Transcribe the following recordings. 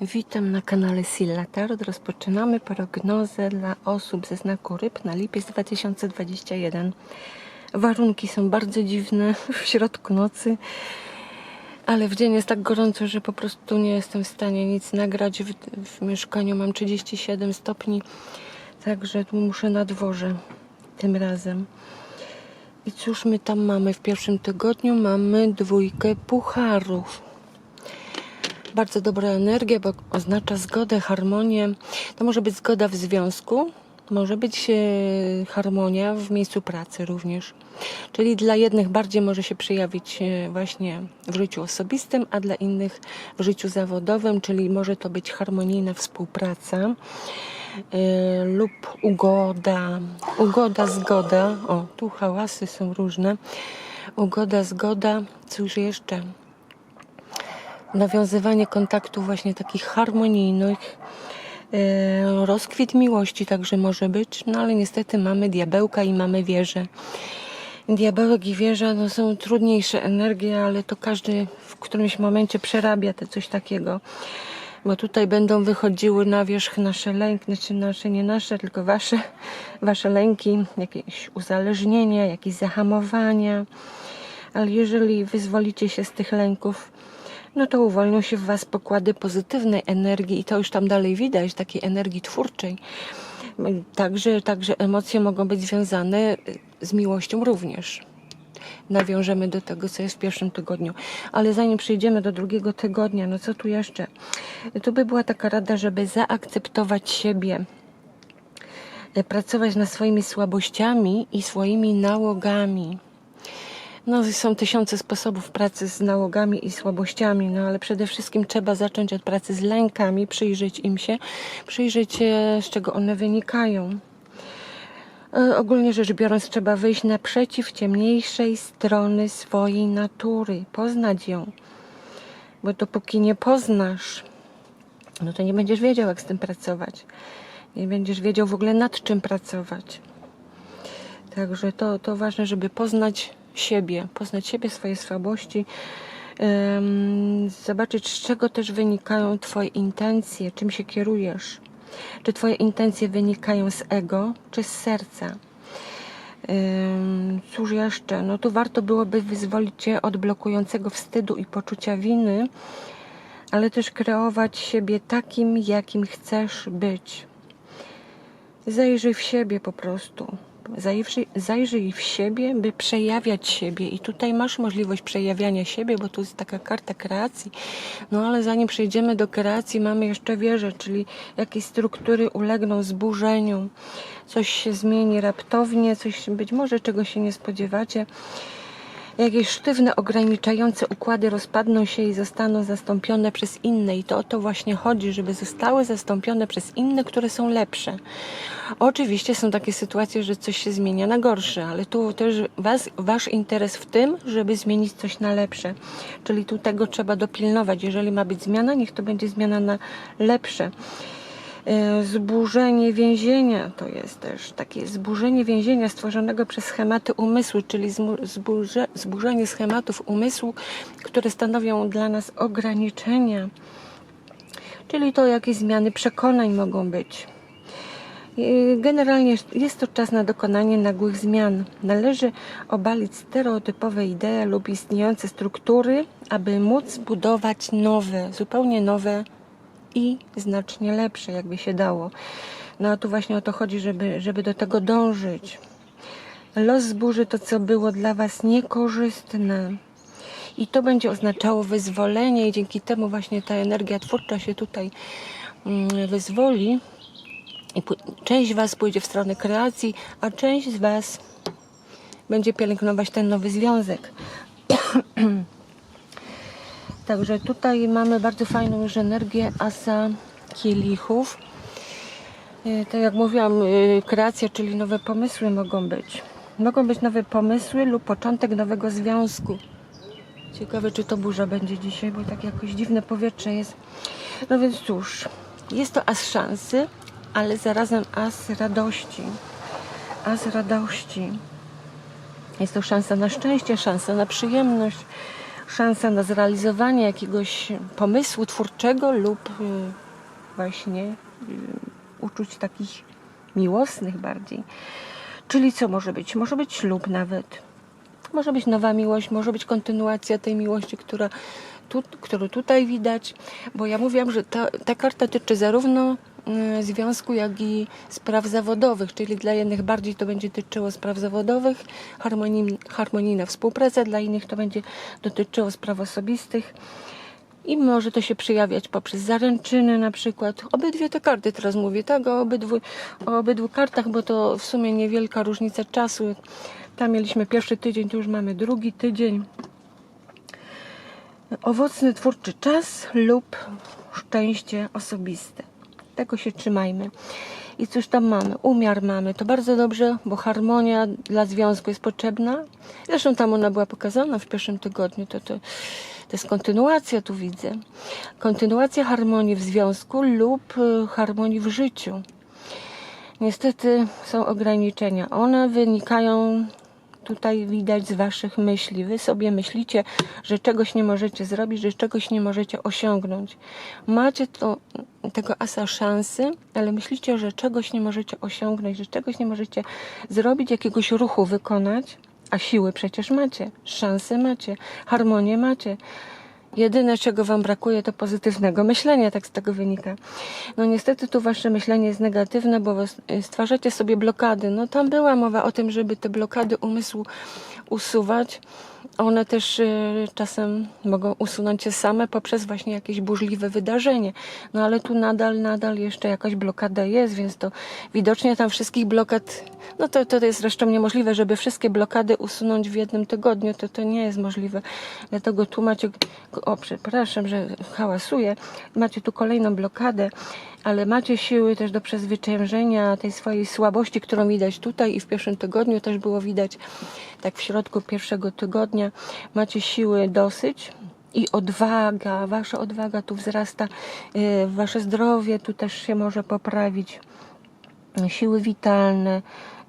Witam na kanale Silla Tarot. Rozpoczynamy prognozę dla osób ze znaku ryb na lipiec 2021. Warunki są bardzo dziwne w środku nocy, ale w dzień jest tak gorąco, że po prostu nie jestem w stanie nic nagrać. W, w mieszkaniu mam 37 stopni, także tu muszę na dworze tym razem. I cóż my tam mamy w pierwszym tygodniu? Mamy dwójkę pucharów bardzo dobra energia, bo oznacza zgodę, harmonię. To może być zgoda w związku, może być e, harmonia w miejscu pracy również. Czyli dla jednych bardziej może się przejawić e, właśnie w życiu osobistym, a dla innych w życiu zawodowym, czyli może to być harmonijna współpraca e, lub ugoda. Ugoda, zgoda. O, tu hałasy są różne. Ugoda, zgoda. Cóż jeszcze? Nawiązywanie kontaktów właśnie takich harmonijnych, e, rozkwit miłości także może być, no ale niestety mamy diabełka i mamy wieżę. Diabełek i wieża no, są trudniejsze energie, ale to każdy w którymś momencie przerabia te coś takiego. Bo tutaj będą wychodziły na wierzch nasze lęki, znaczy nasze, nie nasze, tylko wasze, wasze lęki, jakieś uzależnienia, jakieś zahamowania. Ale jeżeli wyzwolicie się z tych lęków, no to uwolnią się w Was pokłady pozytywnej energii i to już tam dalej widać, takiej energii twórczej. Także, także emocje mogą być związane z miłością również. Nawiążemy do tego, co jest w pierwszym tygodniu. Ale zanim przejdziemy do drugiego tygodnia, no co tu jeszcze? Tu by była taka rada, żeby zaakceptować siebie, pracować nad swoimi słabościami i swoimi nałogami. No, są tysiące sposobów pracy z nałogami i słabościami, no ale przede wszystkim trzeba zacząć od pracy z lękami, przyjrzeć im się, przyjrzeć się, z czego one wynikają. E, Ogólnie rzecz biorąc, trzeba wyjść naprzeciw ciemniejszej strony swojej natury, poznać ją. Bo dopóki nie poznasz, no to nie będziesz wiedział, jak z tym pracować. Nie będziesz wiedział w ogóle nad czym pracować. Także to, to ważne, żeby poznać siebie, poznać siebie, swoje słabości, zobaczyć, z czego też wynikają Twoje intencje, czym się kierujesz. Czy Twoje intencje wynikają z ego, czy z serca. Cóż jeszcze? No tu warto byłoby wyzwolić Cię od blokującego wstydu i poczucia winy, ale też kreować siebie takim, jakim chcesz być. Zajrzyj w siebie po prostu. Zajrzyj, zajrzyj w siebie, by przejawiać siebie. I tutaj masz możliwość przejawiania siebie, bo tu jest taka karta kreacji. No ale zanim przejdziemy do kreacji, mamy jeszcze wieżę, czyli jakieś struktury ulegną zburzeniu. Coś się zmieni raptownie, coś być może czego się nie spodziewacie. Jakieś sztywne, ograniczające układy rozpadną się i zostaną zastąpione przez inne. I to o to właśnie chodzi, żeby zostały zastąpione przez inne, które są lepsze. Oczywiście są takie sytuacje, że coś się zmienia na gorsze, ale tu też was, wasz interes w tym, żeby zmienić coś na lepsze. Czyli tu tego trzeba dopilnować. Jeżeli ma być zmiana, niech to będzie zmiana na lepsze. E, Zburzenie więzienia to jest też takie zburzenie więzienia stworzonego przez schematy umysłu, czyli zburze, zburzenie schematów umysłu, które stanowią dla nas ograniczenia. Czyli to jakieś zmiany przekonań mogą być. I Generalnie jest to czas na dokonanie nagłych zmian. Należy obalić stereotypowe idee lub istniejące struktury, aby móc budować nowe, zupełnie nowe i znacznie lepsze, jakby się dało. No a tu właśnie o to chodzi, żeby, żeby do tego dążyć. Los zburzy to, co było dla Was niekorzystne. I to będzie oznaczało wyzwolenie, i dzięki temu właśnie ta energia twórcza się tutaj mm, wyzwoli. I część Was pójdzie w stronę kreacji, a część z Was będzie pielęgnować ten nowy związek. Także tutaj mamy bardzo fajną już energię asa kielichów. E, Tak jak mówiłam, e, kreacja, czyli nowe pomysły mogą być. Mogą być nowe pomysły lub początek nowego związku. Ciekawe, czy to burza będzie dzisiaj, bo tak jakoś dziwne powietrze jest. No więc cóż, jest to as szansy, ale zarazem as radości. As radości. Jest to szansa na szczęście, szansa na przyjemność. Szansa na zrealizowanie jakiegoś pomysłu twórczego lub y, właśnie y, uczuć takich miłosnych bardziej. Czyli co może być? Może być ślub nawet. Może być nowa miłość, może być kontynuacja tej miłości, która tu, którą tutaj widać, bo ja mówiłam, że ta, ta karta tyczy zarówno związku, jak i spraw zawodowych, czyli dla jednych bardziej to będzie tyczyło spraw zawodowych, harmonii, harmonijna współpraca, dla innych to będzie dotyczyło spraw osobistych. I może to się przejawiać poprzez zaręczyny na przykład. Obydwie te karty teraz mówię, tak? O obydwu, o obydwu kartach, bo to w sumie niewielka różnica czasu. Tam mieliśmy pierwszy tydzień, tu już mamy drugi tydzień. Owocny twórczy czas lub szczęście osobiste. Tego się trzymajmy. I cóż tam mamy? Umiar mamy. To bardzo dobrze, bo harmonia dla związku jest potrzebna. Zresztą tam ona była pokazana w pierwszym tygodniu. To, to, to jest kontynuacja, tu widzę. Kontynuacja harmonii w związku lub y, harmonii w życiu. Niestety są ograniczenia. One wynikają tutaj widać z waszych myśli. Wy sobie myślicie, że czegoś nie możecie zrobić, że czegoś nie możecie osiągnąć. Macie to, tego asa szansy, ale myślicie, że czegoś nie możecie osiągnąć, że czegoś nie możecie zrobić, jakiegoś ruchu wykonać, a siły przecież macie, szanse macie, harmonię macie. Jedyne, czego Wam brakuje, to pozytywnego myślenia, tak z tego wynika. No niestety tu Wasze myślenie jest negatywne, bo was- stwarzacie sobie blokady. No tam była mowa o tym, żeby te blokady umysłu usuwać. One też y, czasem mogą usunąć się same poprzez właśnie jakieś burzliwe wydarzenie. No ale tu nadal, nadal jeszcze jakaś blokada jest, więc to widocznie tam wszystkich blokad, no to, to jest zresztą niemożliwe, żeby wszystkie blokady usunąć w jednym tygodniu, to to nie jest możliwe. Dlatego tu macie, o przepraszam, że hałasuję, macie tu kolejną blokadę, ale macie siły też do przezwyciężenia tej swojej słabości, którą widać tutaj i w pierwszym tygodniu też było widać, tak w środku pierwszego tygodnia. Macie siły dosyć i odwaga, wasza odwaga tu wzrasta, yy, wasze zdrowie tu też się może poprawić, siły witalne,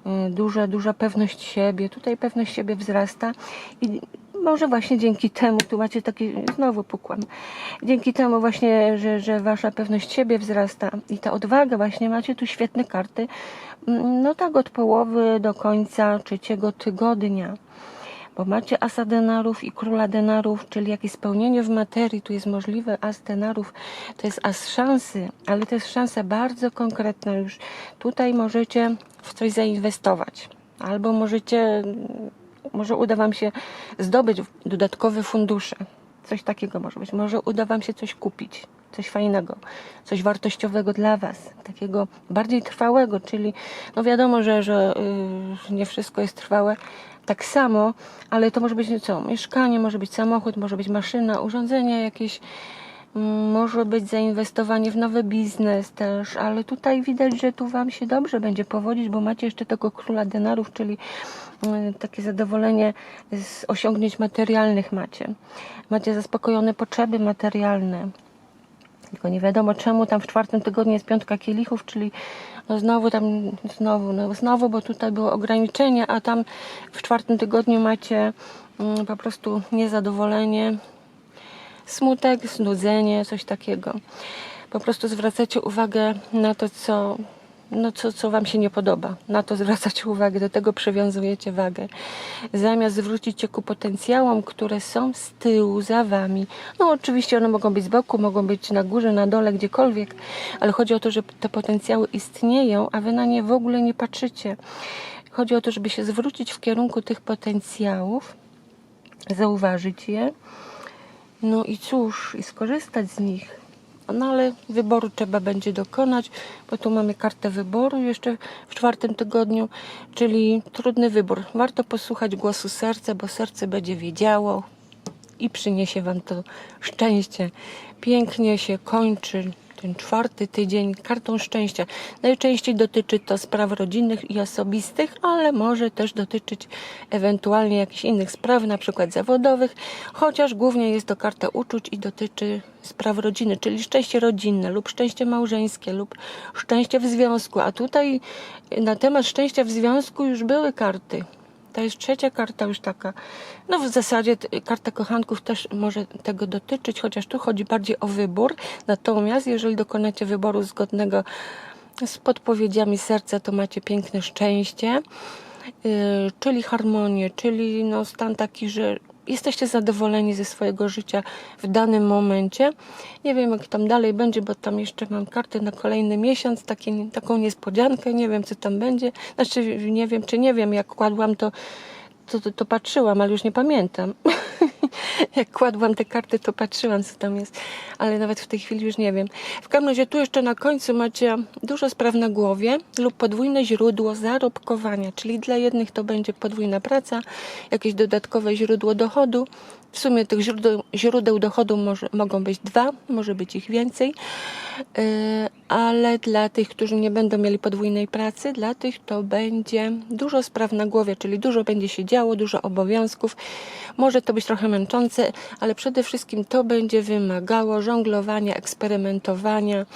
yy, duża, duża pewność siebie, tutaj pewność siebie wzrasta i może właśnie dzięki temu, tu macie taki, znowu pukłam, dzięki temu właśnie, że, że wasza pewność siebie wzrasta i ta odwaga właśnie, macie tu świetne karty, Mm, no tak od połowy do końca trzeciego tygodnia, bo macie asa denarów i króla denarów, czyli jakieś spełnienie w materii, tu jest możliwe, as denarów to jest as szansy, ale to jest szansa bardzo konkretna już, tutaj możecie w coś zainwestować, albo możecie może uda Wam się zdobyć dodatkowe fundusze. Coś takiego może być. Może uda Wam się coś kupić, coś fajnego, coś wartościowego dla Was, takiego bardziej trwałego, czyli no wiadomo, że, że yy, nie wszystko jest trwałe tak samo, ale to może być co? Mieszkanie, może być samochód, może być maszyna, urządzenie jakieś, może być zainwestowanie w nowy biznes też, ale tutaj widać, że tu Wam się dobrze będzie powodzić, bo macie jeszcze tego króla denarów, czyli mm, takie zadowolenie z osiągnięć materialnych macie. Macie zaspokojone potrzeby materialne. Tylko nie wiadomo czemu tam w czwartym tygodniu jest piątka kielichów, czyli no znowu tam, znowu, no znowu, bo tutaj było ograniczenie, a tam w czwartym tygodniu macie mm, po prostu niezadowolenie, smutek, znudzenie, coś takiego. Po prostu zwracacie uwagę na to, co, no co, co Wam się nie podoba. Na to zwracacie uwagę, do tego przywiązujecie wagę. Zamiast zwrócić się ku potencjałom, które są z tyłu, za Wami. No oczywiście one mogą być z boku, mogą być na górze, na dole, gdziekolwiek, ale chodzi o to, że te potencjały istnieją, a Wy na nie w ogóle nie patrzycie. Chodzi o to, żeby się zwrócić w kierunku tych potencjałów, zauważyć je, no i cóż, i skorzystać z nich. No ale wyboru trzeba będzie dokonać, bo tu mamy kartę wyboru jeszcze w czwartym tygodniu, czyli trudny wybór. Warto posłuchać głosu serca, bo serce będzie wiedziało i przyniesie Wam to szczęście. Pięknie się kończy ten czwarty tydzień kartą szczęścia. Najczęściej dotyczy to spraw rodzinnych i osobistych, ale może też dotyczyć ewentualnie jakichś innych spraw, na przykład zawodowych, chociaż głównie jest to karta uczuć i dotyczy spraw rodziny, czyli szczęście rodzinne lub szczęście małżeńskie lub szczęście w związku. A tutaj na temat szczęścia w związku już były karty. To jest trzecia karta już taka. No w zasadzie karta kochanków też może tego dotyczyć, chociaż tu chodzi bardziej o wybór. Natomiast jeżeli dokonacie wyboru zgodnego z podpowiedziami serca, to macie piękne szczęście, yy, czyli harmonię, czyli no stan taki, że jesteście zadowoleni ze swojego życia w danym momencie. Nie wiem, jak tam dalej będzie, bo tam jeszcze mam kartę na kolejny miesiąc, takie, taką niespodziankę, nie wiem, co tam będzie. Znaczy, nie wiem, czy nie wiem, jak kładłam to, to, to, to patrzyłam, ale już nie pamiętam. jak kładłam te karty, to patrzyłam, co tam jest, ale nawet w tej chwili już nie wiem. W każdym razie tu jeszcze na końcu macie dużo spraw na głowie lub podwójne źródło zarobkowania, czyli dla jednych to będzie podwójna praca, jakieś dodatkowe źródło dochodu. W sumie tych źródeł, źródeł dochodu może, mogą być dwa, może być ich więcej, Yy, ale dla tych, którzy nie będą mieli podwójnej pracy, dla tych to będzie dużo spraw na głowie, czyli dużo będzie się działo, dużo obowiązków. Może to być trochę męczące, ale przede wszystkim to będzie wymagało żonglowania, eksperymentowania,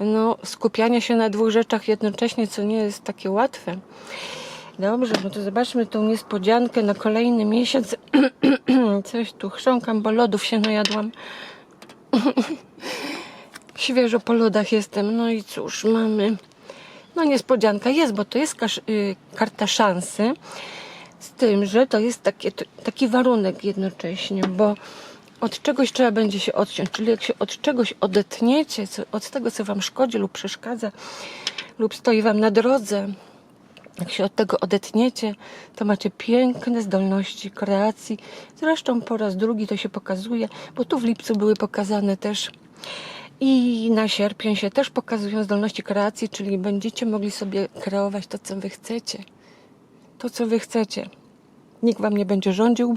no, skupiania się na dwóch rzeczach jednocześnie, co nie jest takie łatwe. Dobrze, no to zobaczmy tą niespodziankę na kolejny miesiąc. Coś tu chrząkam, bo lodów się najadłam. Świeżo po lodach jestem. No i cóż, mamy. No niespodzianka jest, bo to jest y, karta szansy. Z tym, że to jest takie, taki warunek jednocześnie, bo od czegoś trzeba będzie się odciąć. Czyli jak się od czegoś odetniecie, co, od tego, co wam szkodzi lub przeszkadza, lub stoi wam na drodze, jak się od tego odetniecie, to macie piękne zdolności kreacji. Zresztą po raz drugi to się pokazuje, bo tu w lipcu były pokazane też i na sierpień się też pokazują zdolności kreacji, czyli będziecie mogli sobie kreować to, co wy chcecie. To, co wy chcecie. Nikt wam nie będzie rządził.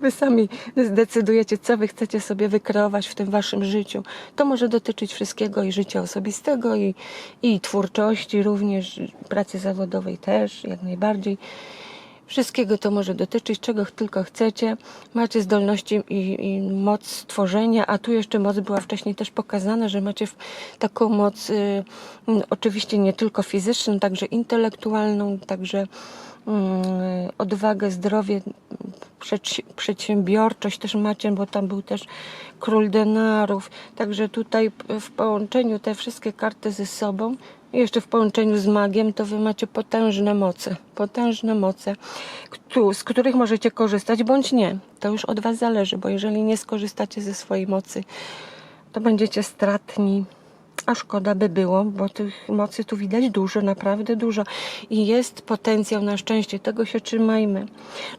Wy sami zdecydujecie, co wy chcecie sobie wykreować w tym waszym życiu. To może dotyczyć wszystkiego i życia osobistego, i, i twórczości również, pracy zawodowej też, jak najbardziej. Wszystkiego to może dotyczyć, czego tylko chcecie. Macie zdolności i, i moc stworzenia, a tu jeszcze moc była wcześniej też pokazana, że macie taką moc y, oczywiście nie tylko fizyczną, także intelektualną, także odwagę, zdrowie, przedsi- przedsiębiorczość też macie, bo tam był też król denarów. Także tutaj w połączeniu te wszystkie karty ze sobą jeszcze w połączeniu z magiem, to wy macie potężne moce. Potężne moce, z których możecie korzystać bądź nie. To już od was zależy, bo jeżeli nie skorzystacie ze swojej mocy, to będziecie stratni. A szkoda by było, bo tych mocy tu widać dużo, naprawdę dużo. I jest potencjał na szczęście, tego się trzymajmy.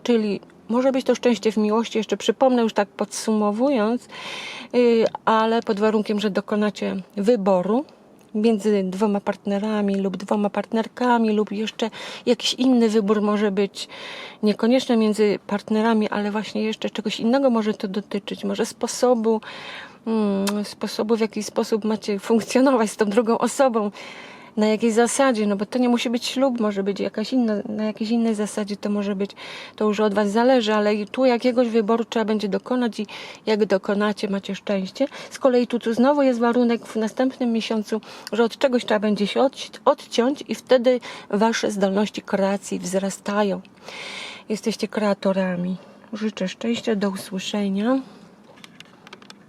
Czyli może być to szczęście w miłości, jeszcze przypomnę już tak podsumowując, yy, ale pod warunkiem, że dokonacie wyboru między dwoma partnerami lub dwoma partnerkami lub jeszcze jakiś inny wybór może być niekoniecznie między partnerami, ale właśnie jeszcze czegoś innego może to dotyczyć, może sposobu, sposobu w jaki sposób macie funkcjonować z tą drugą osobą, na jakiej zasadzie, no bo to nie musi być ślub, może być jakaś inna, na jakiejś innej zasadzie to może być, to już od Was zależy, ale i tu jakiegoś wyboru trzeba będzie dokonać i jak dokonacie, macie szczęście. Z kolei tu, tu znowu jest warunek w następnym miesiącu, że od czegoś trzeba będzie się odci- odciąć i wtedy Wasze zdolności kreacji wzrastają. Jesteście kreatorami. Życzę szczęścia, do usłyszenia.